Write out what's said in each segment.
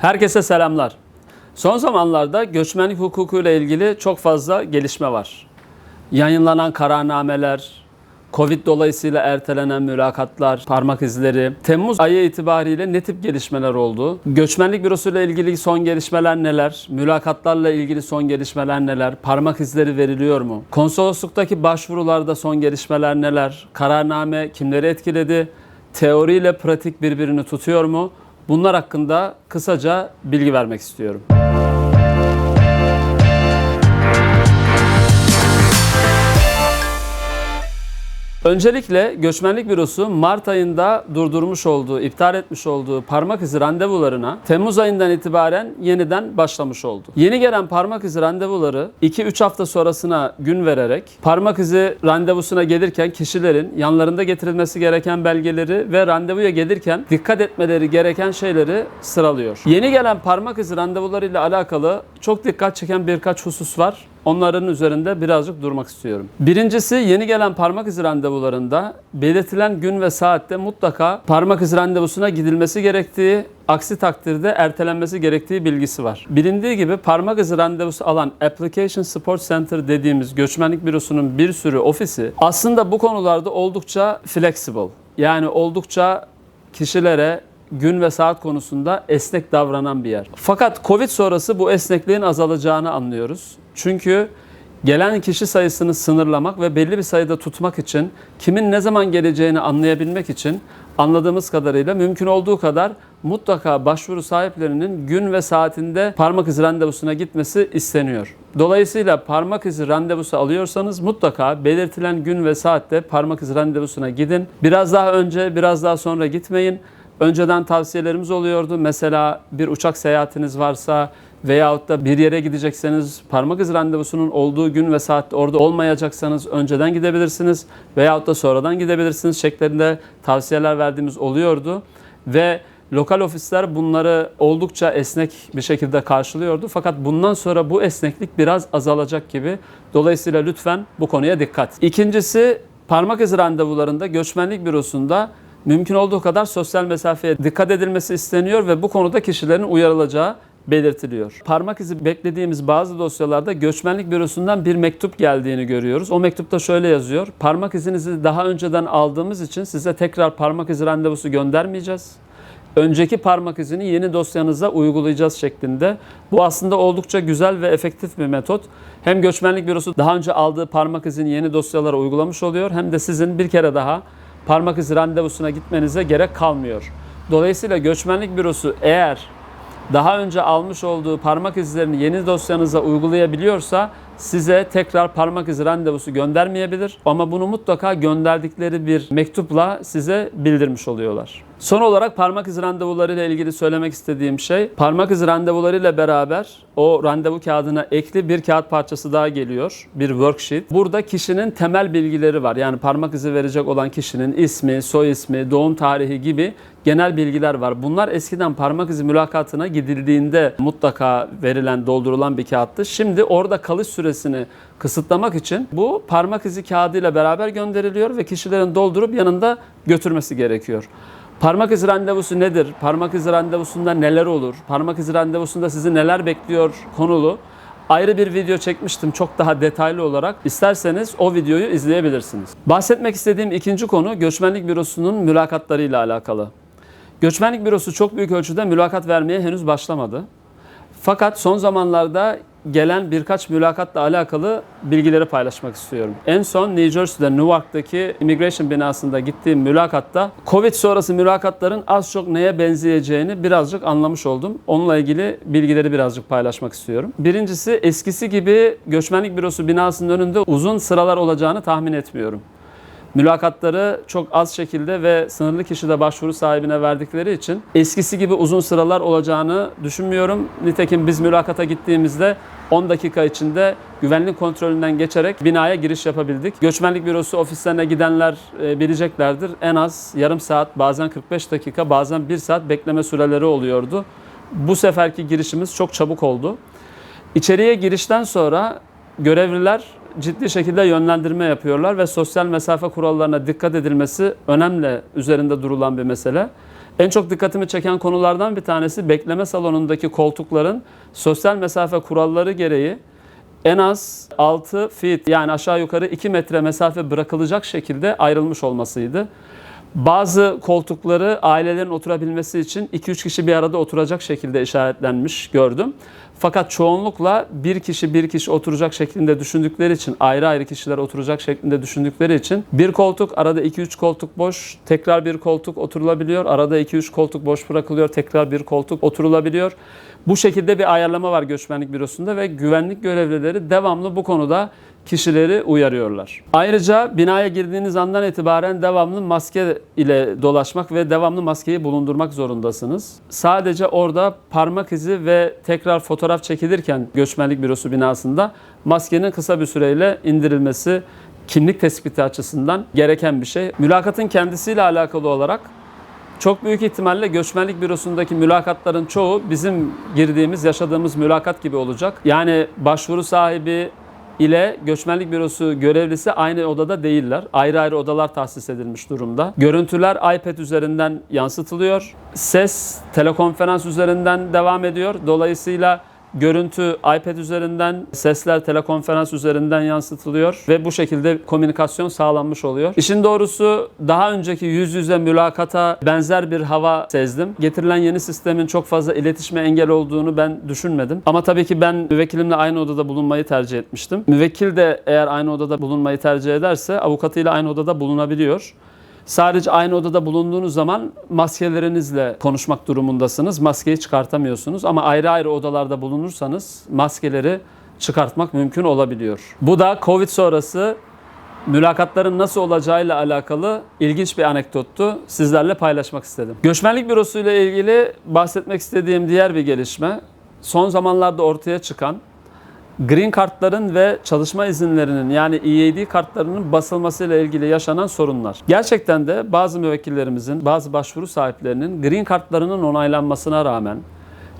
Herkese selamlar. Son zamanlarda göçmenlik hukukuyla ilgili çok fazla gelişme var. Yayınlanan kararnameler, Covid dolayısıyla ertelenen mülakatlar, parmak izleri, Temmuz ayı itibariyle ne tip gelişmeler oldu? Göçmenlik bürosu ile ilgili son gelişmeler neler? Mülakatlarla ilgili son gelişmeler neler? Parmak izleri veriliyor mu? Konsolosluktaki başvurularda son gelişmeler neler? Kararname kimleri etkiledi? Teori ile pratik birbirini tutuyor mu? Bunlar hakkında kısaca bilgi vermek istiyorum. Öncelikle Göçmenlik Bürosu Mart ayında durdurmuş olduğu, iptal etmiş olduğu parmak izi randevularına Temmuz ayından itibaren yeniden başlamış oldu. Yeni gelen parmak izi randevuları 2-3 hafta sonrasına gün vererek parmak izi randevusuna gelirken kişilerin yanlarında getirilmesi gereken belgeleri ve randevuya gelirken dikkat etmeleri gereken şeyleri sıralıyor. Yeni gelen parmak izi randevularıyla alakalı çok dikkat çeken birkaç husus var. Onların üzerinde birazcık durmak istiyorum. Birincisi yeni gelen parmak izi randevularında belirtilen gün ve saatte mutlaka parmak izi randevusuna gidilmesi gerektiği, aksi takdirde ertelenmesi gerektiği bilgisi var. Bilindiği gibi parmak izi randevusu alan Application Support Center dediğimiz göçmenlik bürosunun bir sürü ofisi aslında bu konularda oldukça flexible. Yani oldukça kişilere gün ve saat konusunda esnek davranan bir yer. Fakat Covid sonrası bu esnekliğin azalacağını anlıyoruz. Çünkü gelen kişi sayısını sınırlamak ve belli bir sayıda tutmak için kimin ne zaman geleceğini anlayabilmek için anladığımız kadarıyla mümkün olduğu kadar mutlaka başvuru sahiplerinin gün ve saatinde parmak izi randevusuna gitmesi isteniyor. Dolayısıyla parmak izi randevusu alıyorsanız mutlaka belirtilen gün ve saatte parmak izi randevusuna gidin. Biraz daha önce, biraz daha sonra gitmeyin. Önceden tavsiyelerimiz oluyordu. Mesela bir uçak seyahatiniz varsa veyahut da bir yere gidecekseniz parmak izi randevusunun olduğu gün ve saatte orada olmayacaksanız önceden gidebilirsiniz veyahut da sonradan gidebilirsiniz şeklinde tavsiyeler verdiğimiz oluyordu. Ve lokal ofisler bunları oldukça esnek bir şekilde karşılıyordu. Fakat bundan sonra bu esneklik biraz azalacak gibi. Dolayısıyla lütfen bu konuya dikkat. İkincisi parmak izi randevularında göçmenlik bürosunda mümkün olduğu kadar sosyal mesafeye dikkat edilmesi isteniyor ve bu konuda kişilerin uyarılacağı belirtiliyor. Parmak izi beklediğimiz bazı dosyalarda göçmenlik bürosundan bir mektup geldiğini görüyoruz. O mektupta şöyle yazıyor. Parmak izinizi daha önceden aldığımız için size tekrar parmak izi randevusu göndermeyeceğiz. Önceki parmak izini yeni dosyanıza uygulayacağız şeklinde. Bu aslında oldukça güzel ve efektif bir metot. Hem göçmenlik bürosu daha önce aldığı parmak izini yeni dosyalara uygulamış oluyor hem de sizin bir kere daha parmak izi randevusuna gitmenize gerek kalmıyor. Dolayısıyla göçmenlik bürosu eğer daha önce almış olduğu parmak izlerini yeni dosyanıza uygulayabiliyorsa size tekrar parmak izi randevusu göndermeyebilir. Ama bunu mutlaka gönderdikleri bir mektupla size bildirmiş oluyorlar. Son olarak parmak izi randevuları ile ilgili söylemek istediğim şey parmak izi randevuları ile beraber o randevu kağıdına ekli bir kağıt parçası daha geliyor. Bir worksheet. Burada kişinin temel bilgileri var. Yani parmak izi verecek olan kişinin ismi, soy ismi, doğum tarihi gibi genel bilgiler var. Bunlar eskiden parmak izi mülakatına gidildiğinde mutlaka verilen, doldurulan bir kağıttı. Şimdi orada kalış süresini kısıtlamak için bu parmak izi kağıdıyla beraber gönderiliyor ve kişilerin doldurup yanında götürmesi gerekiyor. Parmak izi randevusu nedir? Parmak izi randevusunda neler olur? Parmak izi randevusunda sizi neler bekliyor konulu ayrı bir video çekmiştim çok daha detaylı olarak. İsterseniz o videoyu izleyebilirsiniz. Bahsetmek istediğim ikinci konu göçmenlik bürosunun mülakatlarıyla alakalı. Göçmenlik bürosu çok büyük ölçüde mülakat vermeye henüz başlamadı. Fakat son zamanlarda gelen birkaç mülakatla alakalı bilgileri paylaşmak istiyorum. En son New Jersey'de Newark'taki immigration binasında gittiğim mülakatta Covid sonrası mülakatların az çok neye benzeyeceğini birazcık anlamış oldum. Onunla ilgili bilgileri birazcık paylaşmak istiyorum. Birincisi eskisi gibi göçmenlik bürosu binasının önünde uzun sıralar olacağını tahmin etmiyorum. Mülakatları çok az şekilde ve sınırlı kişide başvuru sahibine verdikleri için eskisi gibi uzun sıralar olacağını düşünmüyorum. Nitekim biz mülakata gittiğimizde 10 dakika içinde güvenlik kontrolünden geçerek binaya giriş yapabildik. Göçmenlik bürosu ofislerine gidenler e, bileceklerdir. En az yarım saat, bazen 45 dakika, bazen 1 saat bekleme süreleri oluyordu. Bu seferki girişimiz çok çabuk oldu. İçeriye girişten sonra görevliler ciddi şekilde yönlendirme yapıyorlar ve sosyal mesafe kurallarına dikkat edilmesi önemli üzerinde durulan bir mesele. En çok dikkatimi çeken konulardan bir tanesi bekleme salonundaki koltukların sosyal mesafe kuralları gereği en az 6 feet yani aşağı yukarı 2 metre mesafe bırakılacak şekilde ayrılmış olmasıydı. Bazı koltukları ailelerin oturabilmesi için 2-3 kişi bir arada oturacak şekilde işaretlenmiş gördüm. Fakat çoğunlukla bir kişi bir kişi oturacak şeklinde düşündükleri için ayrı ayrı kişiler oturacak şeklinde düşündükleri için bir koltuk arada 2-3 koltuk boş tekrar bir koltuk oturulabiliyor. Arada 2-3 koltuk boş bırakılıyor tekrar bir koltuk oturulabiliyor. Bu şekilde bir ayarlama var göçmenlik bürosunda ve güvenlik görevlileri devamlı bu konuda kişileri uyarıyorlar. Ayrıca binaya girdiğiniz andan itibaren devamlı maske ile dolaşmak ve devamlı maskeyi bulundurmak zorundasınız. Sadece orada parmak izi ve tekrar fotoğraf çekilirken göçmenlik bürosu binasında maskenin kısa bir süreyle indirilmesi kimlik tespiti açısından gereken bir şey. Mülakatın kendisiyle alakalı olarak çok büyük ihtimalle göçmenlik bürosundaki mülakatların çoğu bizim girdiğimiz, yaşadığımız mülakat gibi olacak. Yani başvuru sahibi ile göçmenlik bürosu görevlisi aynı odada değiller. Ayrı ayrı odalar tahsis edilmiş durumda. Görüntüler iPad üzerinden yansıtılıyor. Ses telekonferans üzerinden devam ediyor. Dolayısıyla Görüntü iPad üzerinden, sesler telekonferans üzerinden yansıtılıyor ve bu şekilde komünikasyon sağlanmış oluyor. İşin doğrusu daha önceki yüz yüze mülakata benzer bir hava sezdim. Getirilen yeni sistemin çok fazla iletişime engel olduğunu ben düşünmedim. Ama tabii ki ben müvekkilimle aynı odada bulunmayı tercih etmiştim. Müvekkil de eğer aynı odada bulunmayı tercih ederse avukatıyla aynı odada bulunabiliyor. Sadece aynı odada bulunduğunuz zaman maskelerinizle konuşmak durumundasınız. Maskeyi çıkartamıyorsunuz ama ayrı ayrı odalarda bulunursanız maskeleri çıkartmak mümkün olabiliyor. Bu da Covid sonrası mülakatların nasıl olacağıyla alakalı ilginç bir anekdottu. Sizlerle paylaşmak istedim. Göçmenlik bürosu ile ilgili bahsetmek istediğim diğer bir gelişme son zamanlarda ortaya çıkan Green kartların ve çalışma izinlerinin yani EAD kartlarının basılmasıyla ilgili yaşanan sorunlar. Gerçekten de bazı müvekkillerimizin, bazı başvuru sahiplerinin green kartlarının onaylanmasına rağmen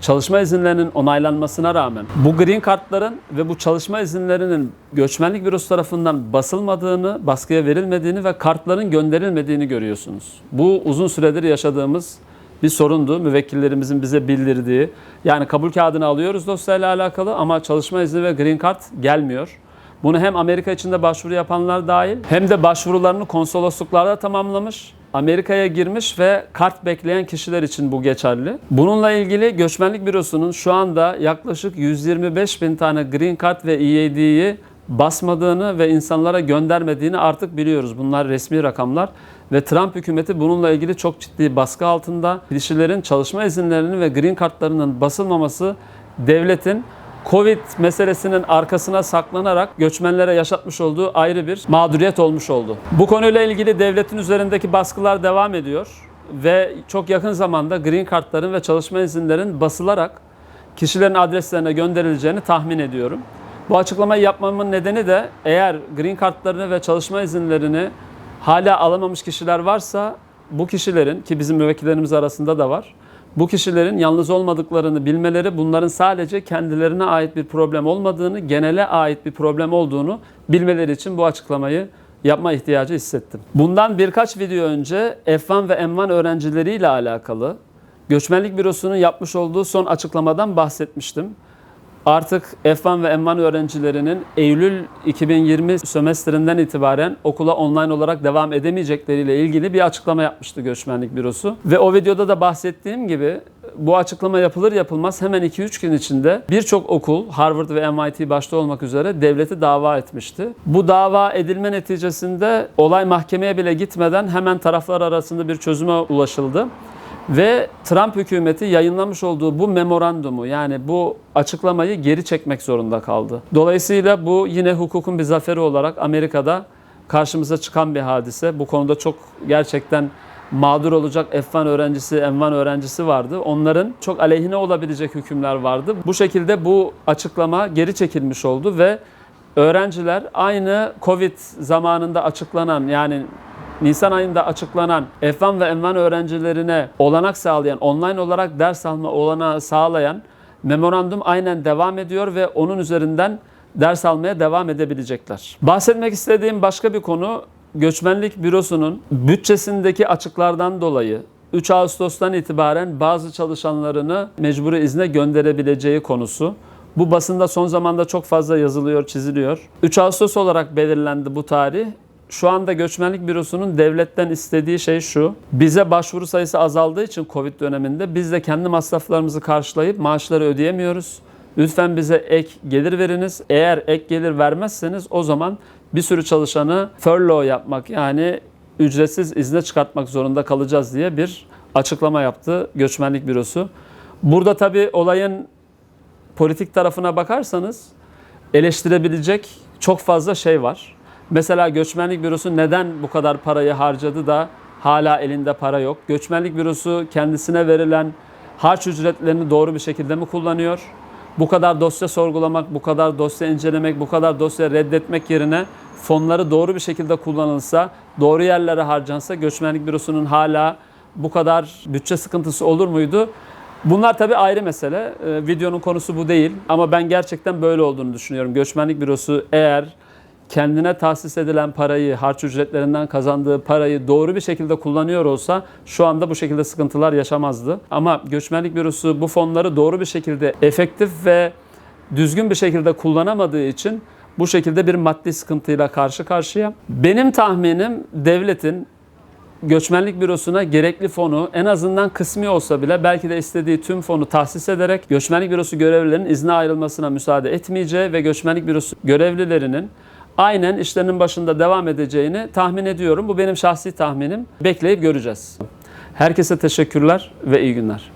çalışma izinlerinin onaylanmasına rağmen bu green kartların ve bu çalışma izinlerinin göçmenlik bürosu tarafından basılmadığını, baskıya verilmediğini ve kartların gönderilmediğini görüyorsunuz. Bu uzun süredir yaşadığımız bir sorundu. Müvekkillerimizin bize bildirdiği. Yani kabul kağıdını alıyoruz dosyayla alakalı ama çalışma izni ve green card gelmiyor. Bunu hem Amerika içinde başvuru yapanlar dahil hem de başvurularını konsolosluklarda tamamlamış. Amerika'ya girmiş ve kart bekleyen kişiler için bu geçerli. Bununla ilgili Göçmenlik Bürosu'nun şu anda yaklaşık 125 bin tane Green Card ve EAD'yi basmadığını ve insanlara göndermediğini artık biliyoruz. Bunlar resmi rakamlar ve Trump hükümeti bununla ilgili çok ciddi baskı altında. Kişilerin çalışma izinlerinin ve green kartlarının basılmaması devletin Covid meselesinin arkasına saklanarak göçmenlere yaşatmış olduğu ayrı bir mağduriyet olmuş oldu. Bu konuyla ilgili devletin üzerindeki baskılar devam ediyor ve çok yakın zamanda green kartların ve çalışma izinlerin basılarak kişilerin adreslerine gönderileceğini tahmin ediyorum. Bu açıklamayı yapmamın nedeni de eğer green kartlarını ve çalışma izinlerini hala alamamış kişiler varsa bu kişilerin ki bizim müvekkillerimiz arasında da var. Bu kişilerin yalnız olmadıklarını bilmeleri, bunların sadece kendilerine ait bir problem olmadığını, genele ait bir problem olduğunu bilmeleri için bu açıklamayı yapma ihtiyacı hissettim. Bundan birkaç video önce F1 ve M1 öğrencileriyle alakalı Göçmenlik Bürosu'nun yapmış olduğu son açıklamadan bahsetmiştim. Artık F1 ve M1 öğrencilerinin Eylül 2020 sömestrinden itibaren okula online olarak devam edemeyecekleriyle ilgili bir açıklama yapmıştı Göçmenlik Bürosu. Ve o videoda da bahsettiğim gibi bu açıklama yapılır yapılmaz hemen 2-3 gün içinde birçok okul Harvard ve MIT başta olmak üzere devleti dava etmişti. Bu dava edilme neticesinde olay mahkemeye bile gitmeden hemen taraflar arasında bir çözüme ulaşıldı. Ve Trump hükümeti yayınlamış olduğu bu memorandumu yani bu açıklamayı geri çekmek zorunda kaldı. Dolayısıyla bu yine hukukun bir zaferi olarak Amerika'da karşımıza çıkan bir hadise. Bu konuda çok gerçekten mağdur olacak F1 öğrencisi, M1 öğrencisi vardı. Onların çok aleyhine olabilecek hükümler vardı. Bu şekilde bu açıklama geri çekilmiş oldu ve öğrenciler aynı Covid zamanında açıklanan yani Nisan ayında açıklanan F1 ve M1 öğrencilerine olanak sağlayan, online olarak ders alma olanağı sağlayan memorandum aynen devam ediyor ve onun üzerinden ders almaya devam edebilecekler. Bahsetmek istediğim başka bir konu Göçmenlik Bürosu'nun bütçesindeki açıklardan dolayı 3 Ağustos'tan itibaren bazı çalışanlarını mecburi izne gönderebileceği konusu. Bu basında son zamanda çok fazla yazılıyor, çiziliyor. 3 Ağustos olarak belirlendi bu tarih. Şu anda Göçmenlik Bürosu'nun devletten istediği şey şu. Bize başvuru sayısı azaldığı için Covid döneminde biz de kendi masraflarımızı karşılayıp maaşları ödeyemiyoruz. Lütfen bize ek gelir veriniz. Eğer ek gelir vermezseniz o zaman bir sürü çalışanı furlough yapmak yani ücretsiz izne çıkartmak zorunda kalacağız diye bir açıklama yaptı Göçmenlik Bürosu. Burada tabii olayın politik tarafına bakarsanız eleştirebilecek çok fazla şey var. Mesela Göçmenlik Bürosu neden bu kadar parayı harcadı da hala elinde para yok? Göçmenlik Bürosu kendisine verilen harç ücretlerini doğru bir şekilde mi kullanıyor? Bu kadar dosya sorgulamak, bu kadar dosya incelemek, bu kadar dosya reddetmek yerine fonları doğru bir şekilde kullanılsa, doğru yerlere harcansa Göçmenlik Bürosu'nun hala bu kadar bütçe sıkıntısı olur muydu? Bunlar tabii ayrı mesele. Ee, videonun konusu bu değil. Ama ben gerçekten böyle olduğunu düşünüyorum. Göçmenlik Bürosu eğer kendine tahsis edilen parayı, harç ücretlerinden kazandığı parayı doğru bir şekilde kullanıyor olsa şu anda bu şekilde sıkıntılar yaşamazdı. Ama Göçmenlik Bürosu bu fonları doğru bir şekilde efektif ve düzgün bir şekilde kullanamadığı için bu şekilde bir maddi sıkıntıyla karşı karşıya. Benim tahminim devletin Göçmenlik Bürosu'na gerekli fonu en azından kısmi olsa bile belki de istediği tüm fonu tahsis ederek Göçmenlik Bürosu görevlilerinin izne ayrılmasına müsaade etmeyeceği ve Göçmenlik Bürosu görevlilerinin aynen işlerinin başında devam edeceğini tahmin ediyorum. Bu benim şahsi tahminim. Bekleyip göreceğiz. Herkese teşekkürler ve iyi günler.